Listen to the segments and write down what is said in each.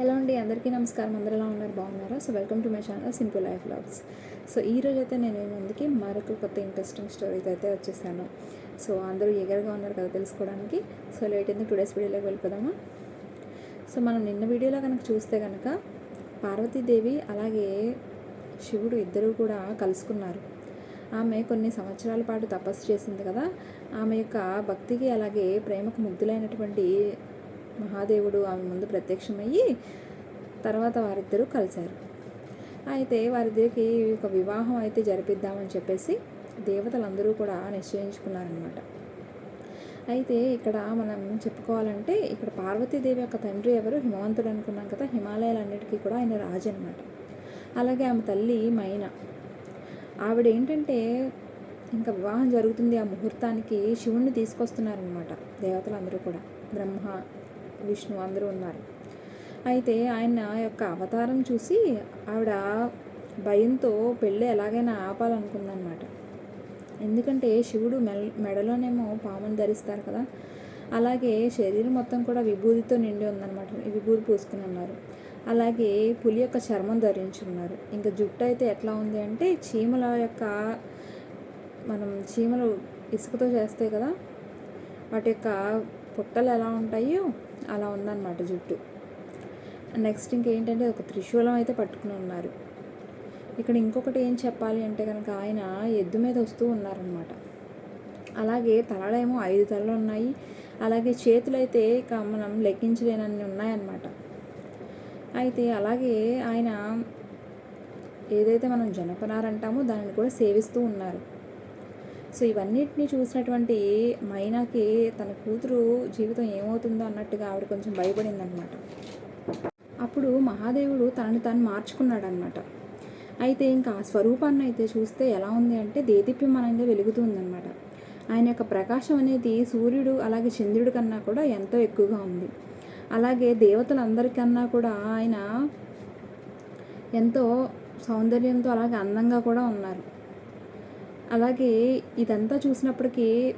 Hello అండి అందరికీ నమస్కారం. అందరూ ఎలా ఉన్నారు? బాగున్నారా? So welcome to my channel simple life loves so ఈ రోజు అయితే నేను మీ ముందుకి మరొక కొత్త ఇంట్రెస్టింగ్ స్టోరీతో అయితే వచ్చేసాను. సో అందరూ ఎగరగా ఉన్నారు కదా తెలుసుకోవడానికి. సో లేట్ ఎందుకు టుడేస్ వీడియోలోకి వెళ్ళిపోదామా? సో మనం నిన్న వీడియోలో కనుక చూస్తే కనుక పార్వతీదేవి అలాగే శివుడు ఇద్దరూ కూడా కలుసుకున్నారు. ఆమె కొన్ని సంవత్సరాల పాటు తపస్సు చేసింది కదా. ఆమె యొక్క భక్తికి అలాగే ప్రేమకు ముగ్ధులైనటువంటి మహాదేవుడు ఆమె ముందు ప్రత్యక్షమయ్యి తర్వాత వారిద్దరూ కలిశారు. అయితే వారిద్దరికి ఒక వివాహం అయితే జరిపిద్దామని చెప్పేసి దేవతలందరూ కూడా నిశ్చయించుకున్నారనమాట అయితే ఇక్కడ మనం చెప్పుకోవాలంటే ఇక్కడ పార్వతీదేవి యొక్క తండ్రి ఎవరు? హిమవంతుడు అనుకున్నాం కదా. హిమాలయాలన్నిటికీ కూడా ఆయన రాజు అనమాట అలాగే ఆమె తల్లి మైనా. ఆవిడ ఏంటంటే ఇంకా వివాహం జరుగుతుంది ఆ ముహూర్తానికి శివుణ్ణి తీసుకొస్తున్నారనమాట దేవతలందరూ కూడా. బ్రహ్మ విష్ణు అందరూ ఉన్నారు. అయితే ఆయన యొక్క అవతారం చూసి ఆవిడ భయంతో పెళ్ళి ఎలాగైనా ఆపాలనుకుందనమాట ఎందుకంటే శివుడు మెల్ మెడలోనేమో పాముని ధరిస్తారు కదా. అలాగే శరీరం మొత్తం కూడా విభూతితో నిండి ఉందన్నమాట. విభూతి పూసుకుని ఉన్నారు. అలాగే పులి యొక్క చర్మం ధరించున్నారు ఇంకా జుట్టు అయితే ఎట్లా ఉంది అంటే చీమల యొక్క మనం చీమలు ఇసుకతో చేస్తాయి కదా. వాటి యొక్క పుట్టలు ఎలా ఉంటాయో అలా ఉందన్నమాట జుట్టు. నెక్స్ట్ ఇంకేంటంటే ఒక త్రిశూలం అయితే పట్టుకుని ఉన్నారు. ఇక్కడ ఇంకొకటి ఏం చెప్పాలి అంటే కనుక ఆయన ఎద్దు మీద వస్తూ ఉన్నారనమాట అలాగే తలలేమో ఐదు తలలు ఉన్నాయి. అలాగే చేతులు అయితే ఇక మనం లెక్కించలేనన్ని ఉన్నాయన్నమాట. అయితే అలాగే ఆయన ఏదైతే మనం జనపనార అంటామో దానిని కూడా సేవిస్తూ ఉన్నారు. సో ఇవన్నిటిని చూసినటువంటి మైనాకి తన కూతురు జీవితం ఏమవుతుందో అన్నట్టుగా ఆవిడ కొంచెం భయపడిందనమాట అప్పుడు మహాదేవుడు తనని తాను మార్చుకున్నాడనమాట అయితే ఇంకా ఆ స్వరూపాన్ని అయితే చూస్తే ఎలా ఉంది అంటే దేదీప్యమానంగా వెలుగుతుందనమాట ఆయన యొక్క ప్రకాశం అనేది సూర్యుడు అలాగే చంద్రుడి కన్నా కూడా ఎంతో ఎక్కువగా ఉంది. అలాగే దేవతలందరికన్నా కూడా ఆయన ఎంతో సౌందర్యంతో అలాగే అందంగా కూడా ఉన్నారు. అలాగే ఇదంతా చూసినప్పటికీ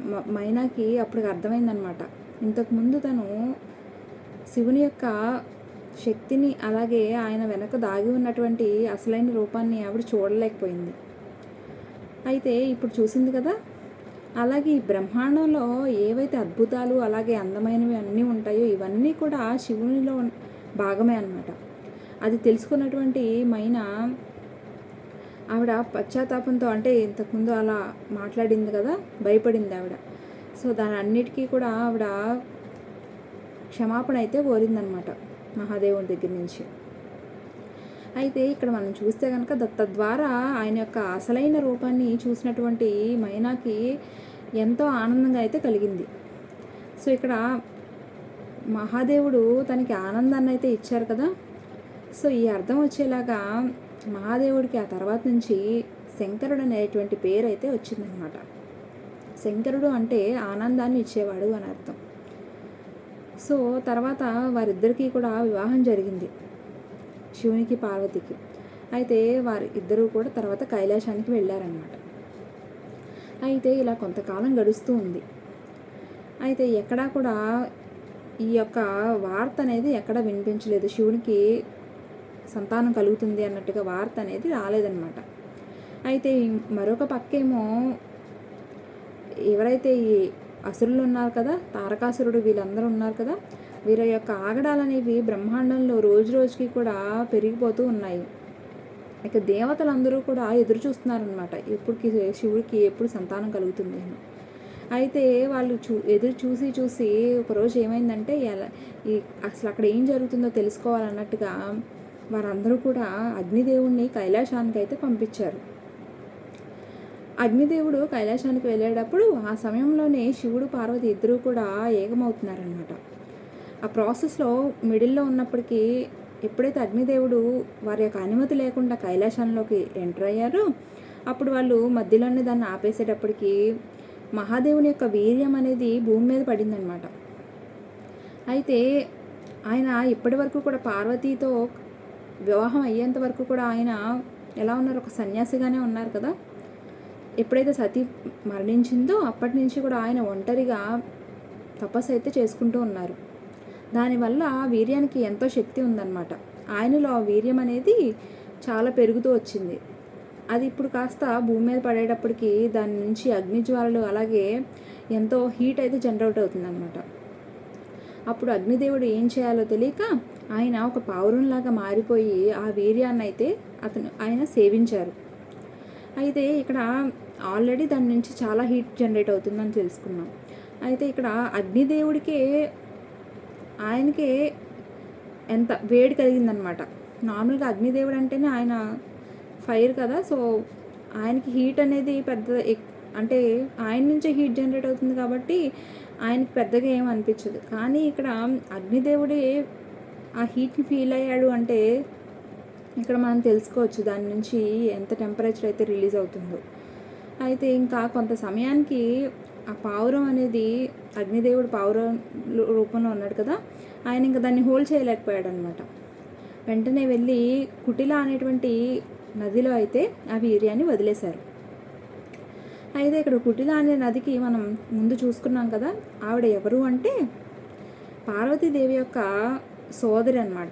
మ- మైనాకి అప్పటికి అర్థమైందనమాట ఇంతకుముందు తను శివుని యొక్క శక్తిని అలాగే ఆయన వెనక దాగి ఉన్నటువంటి అసలైన రూపాన్ని ఆవిడ చూడలేకపోయింది. అయితే ఇప్పుడు చూసింది కదా అలాగే ఈ బ్రహ్మాండంలో ఏవైతే అద్భుతాలు అలాగే అందమైనవి అన్నీ ఉంటాయో ఇవన్నీ కూడా శివునిలో భాగమే అన్నమాట. అది తెలుసుకున్నటువంటి మైనా ఆవిడ పశ్చాత్తాపంతో అంటే ఇంతకుముందు అలా మాట్లాడింది కదా భయపడింది ఆవిడ. సో దాని అన్నిటికీ కూడా ఆవిడ క్షమాపణ అయితే కోరిందనమాట మహాదేవుని దగ్గర నుంచి. అయితే ఇక్కడ మనం చూస్తే కనుక దత్త తద్వారా ఆయన యొక్క అసలైన రూపాన్ని చూసినటువంటి మైనాకి ఎంతో ఆనందంగా అయితే కలిగింది. సో ఇక్కడ మహాదేవుడు తనకి ఆనందాన్ని అయితే ఇచ్చారు కదా. సో ఈ అర్థం వచ్చేలాగా మహాదేవుడికి ఆ తర్వాత నుంచి శంకరుడు అనేటువంటి పేరు అయితే వచ్చిందనమాట శంకరుడు అంటే ఆనందాన్ని ఇచ్చేవాడు అని అర్థం. సో తర్వాత వారిద్దరికీ కూడా వివాహం జరిగింది. శివునికి పార్వతికి. అయితే వారి ఇద్దరూ కూడా తర్వాత కైలాసానికి వెళ్ళారనమాట అయితే ఇలా కొంతకాలం గడుస్తూ ఉంది. అయితే ఎక్కడా కూడా ఈ యొక్క వార్త అనేది ఎక్కడ వినిపించలేదు. శివునికి సంతానం కలుగుతుంది అన్నట్టుగా వార్త అనేది రాలేదన్నమాట. అయితే మరొక పక్కేమో ఎవరైతే ఈ అసురులు ఉన్నారు కదా తారకాసురుడు వీళ్ళందరూ ఉన్నారు కదా వీరి యొక్క ఆగడాలనేవి బ్రహ్మాండంలో రోజు రోజుకి కూడా పెరిగిపోతూ ఉన్నాయి. ఇక దేవతలందరూ కూడా ఎదురు చూస్తున్నారనమాట ఎప్పుడుకి శివుడికి ఎప్పుడు సంతానం కలుగుతుంది అని. అయితే వాళ్ళు చూ ఎదురు చూసి చూసి ఒకరోజు ఏమైందంటే ఎలా ఈ అసలు అక్కడ ఏం జరుగుతుందో తెలుసుకోవాలన్నట్టుగా వారందరూ కూడా అగ్నిదేవుణ్ణి కైలాసానికి అయితే పంపించారు. అగ్నిదేవుడు కైలాసానికి వెళ్ళేటప్పుడు ఆ సమయంలోనే శివుడు పార్వతి ఇద్దరూ కూడా ఏకమవుతున్నారనమాట ఆ ప్రాసెస్లో మిడిల్లో ఉన్నప్పటికీ ఎప్పుడైతే అగ్నిదేవుడు వారి యొక్క అనుమతి లేకుండా కైలాసంలోకి ఎంటర్ అయ్యారో అప్పుడు వాళ్ళు మధ్యలోనే దాన్ని ఆపేసేటప్పటికి మహాదేవుని యొక్క వీర్యం అనేది భూమి మీద పడిందనమాట అయితే ఆయన ఇప్పటి వరకు కూడా పార్వతీతో వివాహం అయ్యేంత వరకు కూడా ఆయన ఎలా ఉన్నారు? ఒక సన్యాసిగానే ఉన్నారు కదా. ఎప్పుడైతే సతీ మరణించిందో అప్పటి నుంచి కూడా ఆయన ఒంటరిగా తపస్సు అయితే చేసుకుంటూ ఉన్నారు. దానివల్ల వీర్యానికి ఎంతో శక్తి ఉందన్నమాట. ఆయనలో ఆ వీర్యం అనేది చాలా పెరుగుతూ వచ్చింది. అది ఇప్పుడు కాస్త భూమి మీద పడేటప్పటికి దాని నుంచి అగ్నిజ్వాలలు అలాగే ఎంతో హీట్ అయితే జనరేట్ అవుతుందన్నమాట. అప్పుడు అగ్నిదేవుడు ఏం చేయాలో తెలియక ఆయన ఒక పావురంలాగా మారిపోయి ఆ వీర్యాన్ని అయితే అతను ఆయన సేవించారు. అయితే ఇక్కడ ఆల్రెడీ దాని నుంచి చాలా హీట్ జనరేట్ అవుతుందని తెలుసుకున్నాం. అయితే ఇక్కడ అగ్నిదేవుడికే ఆయనకే ఎంత వేడి కలిగిందనమాట నార్మల్గా అగ్నిదేవుడు అంటేనే ఆయన ఫైర్ కదా సో ఆయనకి హీట్ అనేది పెద్ద ఎక్- అంటే ఆయన నుంచే హీట్ జనరేట్ అవుతుంది కాబట్టి ఆయనకి పెద్దగా ఏం అనిపించదు. కానీ ఇక్కడ అగ్నిదేవుడే ఆ హీట్ని ఫీల్ అయ్యాడు అంటే ఇక్కడ మనం తెలుసుకోవచ్చు దాని నుంచి ఎంత టెంపరేచర్ అయితే రిలీజ్ అవుతుందో. అయితే ఇంకా కొంత సమయానికి ఆ పావురం అనేది అగ్నిదేవుడు పావురం రూపంలో ఉన్నాడు కదా ఆయన ఇంకా దాన్ని హోల్డ్ చేయలేకపోయాడు అనమాట వెంటనే వెళ్ళి కుటిల అనేటువంటి నదిలో అయితే ఆ వీర్యాన్ని వదిలేశారు. అయితే ఇక్కడ కుటిల అనే నదికి మనం ముందు చూసుకున్నాం కదా ఆవిడ ఎవరు అంటే పార్వతీదేవి యొక్క సోదరి అన్నమాట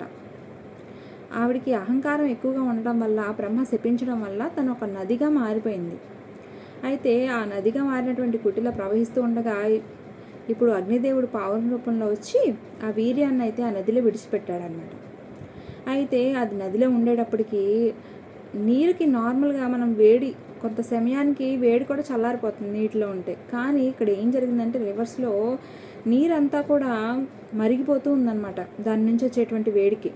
ఆవిడికి అహంకారం ఎక్కువగా ఉండడం వల్ల బ్రహ్మ శపించడం వల్ల తను ఒక నదిగా మారిపోయింది. అయితే ఆ నదిగా మారినటువంటి కుటిల ప్రవహిస్తూ ఉండగా ఇప్పుడు అగ్నిదేవుడు పావురం రూపంలో వచ్చి ఆ వీర్యాన్ని అయితే ఆ నదిలో విడిచిపెట్టాడనమాట. అయితే అది నదిలో ఉండేటప్పటికీ నీరుకి నార్మల్గా మనం వేడి కొంత సమయానికి వేడి కూడా చల్లారిపోతుంది నీటిలో ఉంటే. కానీ ఇక్కడ ఏం జరిగిందంటే రివర్స్లో నీరంతా కూడా మరిగిపోతూ ఉందన్నమాట దాని నుంచి వచ్చేటువంటి వేడికి.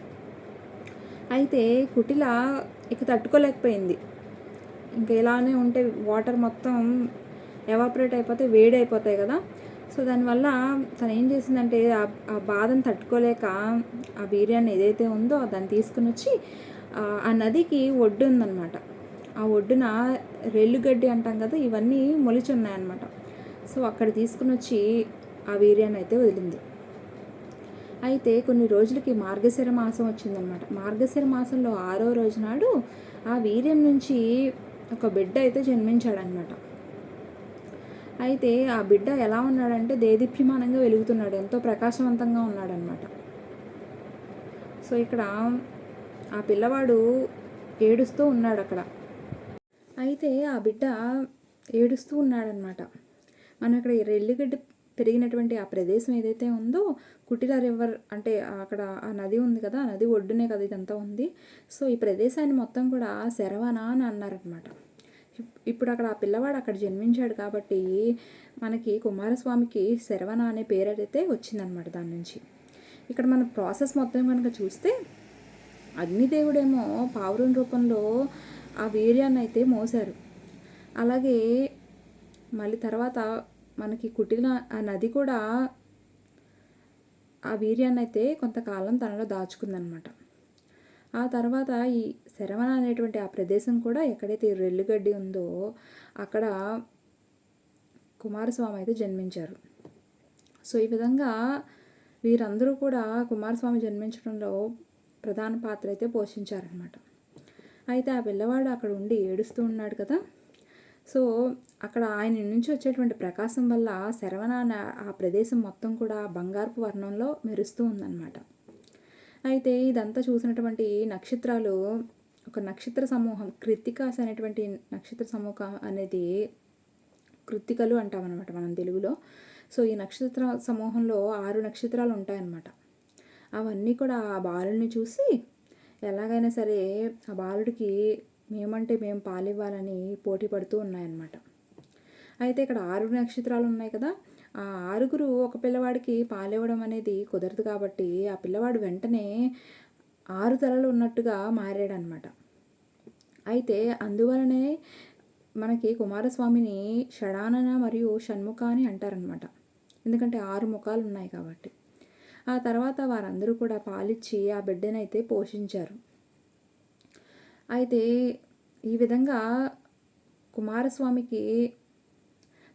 అయితే కుటిల ఇక తట్టుకోలేకపోయింది. ఇంకా ఇలానే ఉంటే వాటర్ మొత్తం ఎవాపరేట్ అయిపోతే వేడి అయిపోతాయి కదా. సో దానివల్ల తను ఏం చేసిందంటే ఆ- బాధను తట్టుకోలేక ఆ బిర్యానీ ఏదైతే ఉందో దాన్ని తీసుకుని వచ్చి ఆ, నదికి ఒడ్డు ఉందన్నమాట. ఆ ఒడ్డున రెల్లుగడ్డి అంటాం కదా ఇవన్నీ మొలిచి ఉన్నాయన్నమాట సో అక్కడ తీసుకుని వచ్చి ఆ వీర్యాన్ని అయితే వదిలింది. అయితే కొన్ని రోజులకి మార్గశిర మాసం వచ్చిందనమాట మార్గశిర మాసంలో ఆరో రోజు నాడు ఆ వీర్యం నుంచి ఒక బిడ్డ అయితే జన్మించాడనమాట అయితే ఆ బిడ్డ ఎలా ఉన్నాడంటే దేదీప్యమానంగా వెలుగుతున్నాడు. ఎంతో ప్రకాశవంతంగా ఉన్నాడనమాట సో ఇక్కడ ఆ పిల్లవాడు ఏడుస్తూ ఉన్నాడు అక్కడ. అయితే ఆ బిడ్డ ఏడుస్తూ ఉన్నాడనమాట మనం ఇక్కడ రెల్లిగడ్డ పెరిగినటువంటి ఆ ప్రదేశం ఏదైతే ఉందో కుటిల రివర్ అంటే అక్కడ ఆ నది ఉంది కదా ఆ నది ఒడ్డునే కదా ఇదంతా ఉంది. సో ఈ ప్రదేశాన్ని మొత్తం కూడా శరవణ అని అన్నారనమాట ఇప్పుడు అక్కడ ఆ పిల్లవాడు అక్కడ జన్మించాడు కాబట్టి మనకి కుమారస్వామికి శరవణ అనే పేరు అయితే వచ్చిందనమాట దాని నుంచి. ఇక్కడ మన ప్రాసెస్ మొత్తం కనుక చూస్తే అగ్నిదేవుడేమో పావురం రూపంలో ఆ వీర్యాన్ని అయితే మోసారు అలాగే మళ్ళీ తర్వాత మనకి కుట్టిన ఆ నది కూడా ఆ వీర్యాన్ని అయితే కొంతకాలం తనలో దాచుకుందనమాట. ఆ తర్వాత ఈ శరవణ అనేటువంటి ఆ ప్రదేశం కూడా ఎక్కడైతే రెల్లుగడ్డి ఉందో అక్కడ కుమారస్వామి అయితే జన్మించారు. సో ఈ విధంగా వీరందరూ కూడా కుమారస్వామి జన్మించడంలో ప్రధాన పాత్ర అయితే పోషించారనమాట అయితే ఆ పిల్లవాడు అక్కడ ఉండి ఏడుస్తూ ఉన్నాడు కదా. సో అక్కడ ఆయన నుంచి వచ్చేటువంటి ప్రకాశం వల్ల శరవణ ఆ ప్రదేశం మొత్తం కూడా బంగారపు వర్ణంలో మెరుస్తూ ఉందన్నమాట. అయితే ఇదంతా చూసినటువంటి నక్షత్రాలు ఒక నక్షత్ర సమూహం కృత్తికాస్ అనేటువంటి నక్షత్ర సమూహం అనేది కృత్తికలు అంటామన్నమాట మనం తెలుగులో. సో ఈ నక్షత్ర సమూహంలో ఆరు నక్షత్రాలు ఉంటాయన్నమాట. అవన్నీ కూడా ఆ బాలుడిని చూసి ఎలాగైనా సరే ఆ బాలుడికి మేమంటే మేము పాలివ్వాలని పోటీ పడుతూ ఉన్నాయన్నమాట. అయితే ఇక్కడ ఆరు నక్షత్రాలు ఉన్నాయి కదా ఆ ఆరుగురు ఒక పిల్లవాడికి పాలివ్వడం అనేది కుదరదు కాబట్టి ఆ పిల్లవాడు వెంటనే ఆరు తలలు ఉన్నట్టుగా మారాడనమాట అయితే అందువలనే మనకి కుమారస్వామిని షడానన మరియు షణ్ముఖ అని అంటారనమాట ఎందుకంటే ఆరు ముఖాలు ఉన్నాయి కాబట్టి. ఆ తర్వాత వారందరూ కూడా పాలిచ్చి ఆ బిడ్డనైతే పోషించారు. అయితే ఈ విధంగా కుమారస్వామికి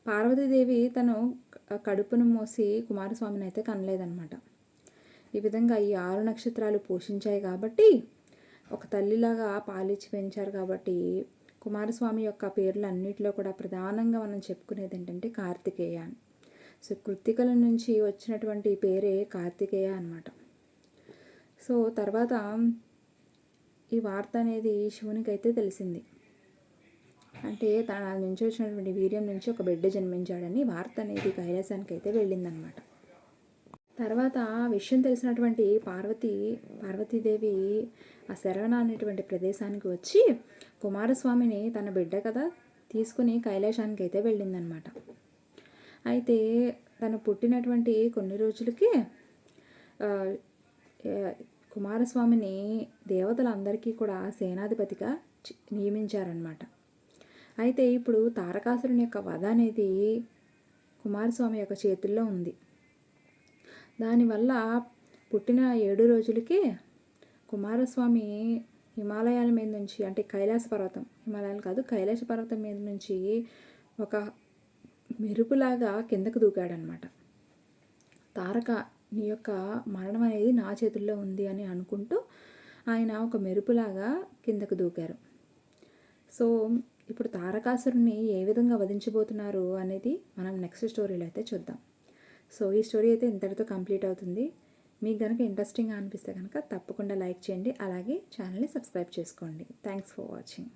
పార్వతీదేవి తను కడుపును మోసి కుమారస్వామిని అయితే కనలేదన్నమాట. ఈ విధంగా ఈ ఆరు నక్షత్రాలు పోషించాయి కాబట్టి ఒక తల్లిలాగా పాలిచ్చి పెంచారు కాబట్టి కుమారస్వామి యొక్క పేర్లు అన్నిటిలో కూడా ప్రధానంగా మనం చెప్పుకునేది ఏంటంటే కార్తికేయ అని సో కృత్తికల నుంచి వచ్చినటువంటి పేరే కార్తికేయ అనమాట సో తర్వాత ఈ వార్త అనేది శివునికి అయితే తెలిసింది. అంటే తన నుంచి వచ్చినటువంటి వీర్యం నుంచి ఒక బిడ్డ జన్మించాడని వార్త అనేది కైలాసానికి అయితే వెళ్ళిందనమాట తర్వాత ఆ విషయం తెలిసినటువంటి పార్వతి పార్వతీదేవి ఆ శరవణ అనేటువంటి ప్రదేశానికి వచ్చి కుమారస్వామిని తన బిడ్డ కదా తీసుకుని కైలాసానికి అయితే వెళ్ళిందనమాట అయితే తను పుట్టినటువంటి కొన్ని రోజులకి కుమారస్వామిని దేవతలందరికీ కూడా సేనాధిపతిగా చి- నియమించారనమాట అయితే ఇప్పుడు తారకాసురుని యొక్క వధ అనేది కుమారస్వామి యొక్క చేతుల్లో ఉంది. దానివల్ల పుట్టిన ఏడు రోజులకి కుమారస్వామి హిమాలయాల మీద నుంచి అంటే కైలాస పర్వతం హిమాలయాలు కాదు కైలాస పర్వతం మీద నుంచి ఒక మెరుపులాగా కిందకు దూకాడనమాట. తారక నీ యొక్క మరణం అనేది నా చేతుల్లో ఉంది అని అనుకుంటూ ఆయన ఒక మెరుపులాగా కిందకు దూకారు. సో ఇప్పుడు తారకాసురుని ఏ విధంగా వధించబోతున్నారు అనేది మనం నెక్స్ట్ స్టోరీలో అయితే చూద్దాం. సో ఈ స్టోరీ అయితే ఇంతటితో కంప్లీట్ అవుతుంది. మీకు కనుక ఇంట్రెస్టింగ్గా అనిపిస్తే కనుక తప్పకుండా లైక్ చేయండి. అలాగే ఛానల్ని సబ్స్క్రైబ్ చేసుకోండి. Thanks for watching.